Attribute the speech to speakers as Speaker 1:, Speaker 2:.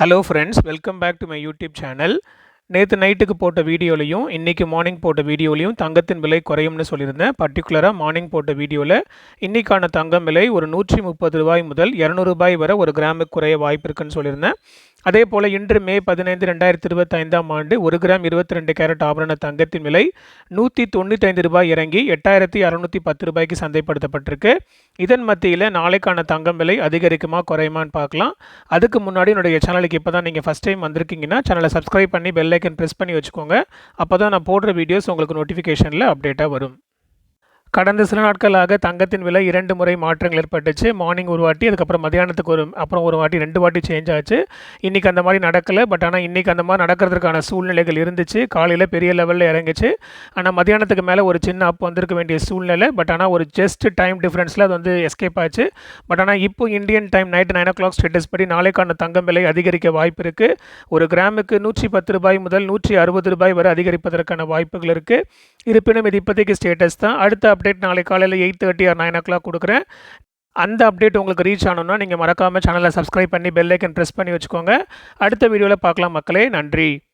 Speaker 1: Hello friends welcome back to my YouTube channel நேற்று நைட்டுக்கு போட்ட வீடியோலையும் இன்றைக்கி மார்னிங் போட்ட வீடியோலையும் தங்கத்தின் விலை குறையும்னு சொல்லியிருந்தேன். பர்டிகுலராக மார்னிங் போட்ட வீடியோவில் இன்றைக்கான தங்கம் விலை ஒரு நூற்றி முப்பது ரூபாய் முதல் இரநூறுபாய் வரை ஒரு கிராமுக்கு குறைய வாய்ப்பு இருக்குன்னு சொல்லியிருந்தேன். அதே போல் இன்று மே பதினைந்து ரெண்டாயிரத்தி இருபத்தைந்தாம் ஆண்டு ஒரு கிராம் இருபத்தி ரெண்டு கேரட் ஆபரண தங்கத்தின் விலை நூற்றி தொண்ணூத்தைந்து ரூபாய் இறங்கி எட்டாயிரத்தி அறநூற்றி பத்து ரூபாய்க்கு சந்தைப்படுத்தப்பட்டிருக்கு. இதன் மத்தியில் நாளைக்கான தங்கம் விலை அதிகரிக்குமா குறையுமான்னு பார்க்கலாம். அதுக்கு முன்னாடி என்னுடைய சேனலுக்கு இப்போ தான் நீங்கள் ஃபஸ்ட் டைம் வந்திருக்கீங்கன்னா சேனலை சப்ஸ்கிரைப் பண்ணி பெல் ஐக்கன் ப்ரெஸ் பண்ணி வச்சுக்கோங்க. அப்போ தான் நான் போடுற வீடியோஸ் உங்களுக்கு நோட்டிஃபிகேஷனில் அப்டேட்டாக வரும். கடந்த சில நாட்களாக தங்கத்தின் விலை இரண்டு முறை மாற்றங்கள் ஏற்பட்டுச்சு. மார்னிங் ஒரு வாட்டி அதுக்கப்புறம் மதியானத்துக்கு ஒரு அப்புறம் ஒரு வாட்டி ரெண்டு வாட்டி சேஞ்ச் ஆச்சு. இன்றைக்கி அந்த மாதிரி நடக்கலை பட் ஆனால் இன்றைக்கி அந்த மாதிரி நடக்கிறதுக்கான சூழ்நிலைகள் இருந்துச்சு. காலையில் பெரிய லெவலில் இறங்குச்சு. ஆனால் மதியானத்துக்கு மேலே ஒரு சின்ன அப் வந்திருக்க வேண்டிய சூழ்நிலை பட் ஆனால் ஒரு ஜஸ்ட் டைம் டிஃப்ரென்ஸில் அது வந்து எஸ்கேப் ஆச்சு. பட் ஆனால் இப்போ Indian time night nine o'clock status படி நாளைக்கான தங்கம் விலை அதிகரிக்க வாய்ப்பு இருக்குது ஒரு கிராமுக்கு நூற்றி பத்து ரூபாய் முதல் நூற்றி அறுபது ரூபாய் வரை அதிகரிப்பதற்கான வாய்ப்புகள் இருக்குது இருப்பினும் இது இப்போதைக்கு ஸ்டேட்டஸ் தான். அடுத்த அப்டேட் நாளை காலையில் eight thirty or nine o'clock கொடுக்குறேன். அந்த அப்டேட் உங்களுக்கு ரீச் ஆனோன்னா நீங்கள் மறக்காமல் சேனலை சப்ஸ்கிரைப் பண்ணி பெல்லைக்கன் ப்ரெஸ் பண்ணி வச்சுக்கோங்க. அடுத்த வீடியோவில் பார்க்கலாம் மக்களே. நன்றி.